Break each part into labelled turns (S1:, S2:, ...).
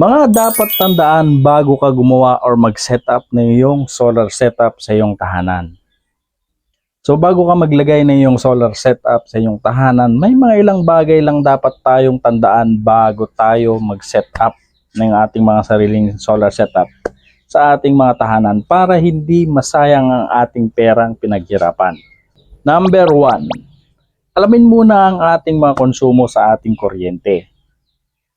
S1: Mga dapat tandaan bago ka gumawa or mag-setup ng iyong solar setup sa iyong tahanan. So bago ka maglagay ng iyong solar setup sa iyong tahanan, may mga ilang bagay lang dapat tayong tandaan bago tayo mag-setup ng ating mga sariling solar setup sa ating mga tahanan para hindi masayang ang ating perang pinaghirapan. Number one, alamin muna ang ating mga konsumo sa ating kuryente.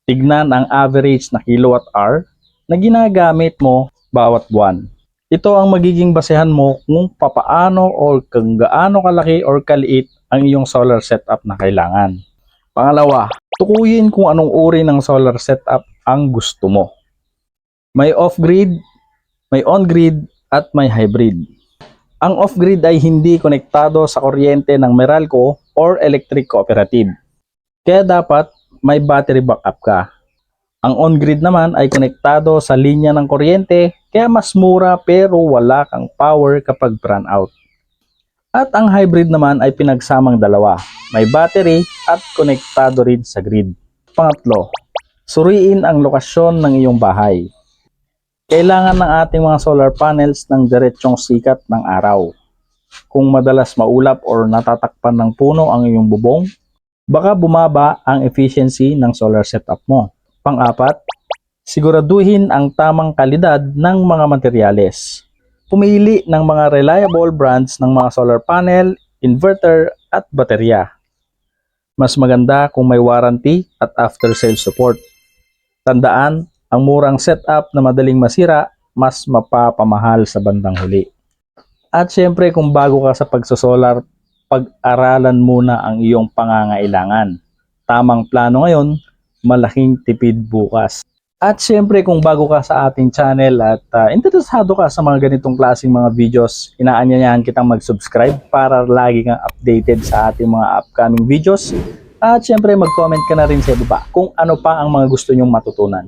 S1: Tignan ang average na kilowatt hour na ginagamit mo bawat buwan. Ito ang magiging basehan mo kung papaano o kung gaano kalaki or kaliit ang iyong solar setup na kailangan. Pangalawa, tukuyin kung anong uri ng solar setup ang gusto mo. May off-grid, may on-grid, at may hybrid. Ang off-grid ay hindi konektado sa kuryente ng Meralco or electric cooperative. Kaya dapat may battery backup ka. Ang on-grid naman ay konektado sa linya ng kuryente kaya mas mura pero wala kang power kapag brownout. out. At ang hybrid naman ay pinagsamang dalawa. May battery at konektado rin sa grid. Pangatlo, suriin ang lokasyon ng iyong bahay. Kailangan ng ating mga solar panels ng diretsong sikat ng araw. Kung madalas maulap or natatakpan ng puno ang iyong bubong, baka bumaba ang efficiency ng solar setup mo. Pang-apat, siguraduhin ang tamang kalidad ng mga materyales. Pumili ng mga reliable brands ng mga solar panel, inverter at baterya. Mas maganda kung may warranty at after sale support. Tandaan, ang murang setup na madaling masira, mas mapapamahal sa bandang huli. At syempre kung bago ka sa pagsosolar, pag-aralan muna ang iyong pangangailangan. Tamang plano ngayon, malaking tipid bukas. At syempre kung bago ka sa ating channel at uh, interesado ka sa mga ganitong klaseng mga videos, inaanyayahan kitang mag-subscribe para lagi kang updated sa ating mga upcoming videos. At syempre mag-comment ka na rin sa baba kung ano pa ang mga gusto nyong matutunan.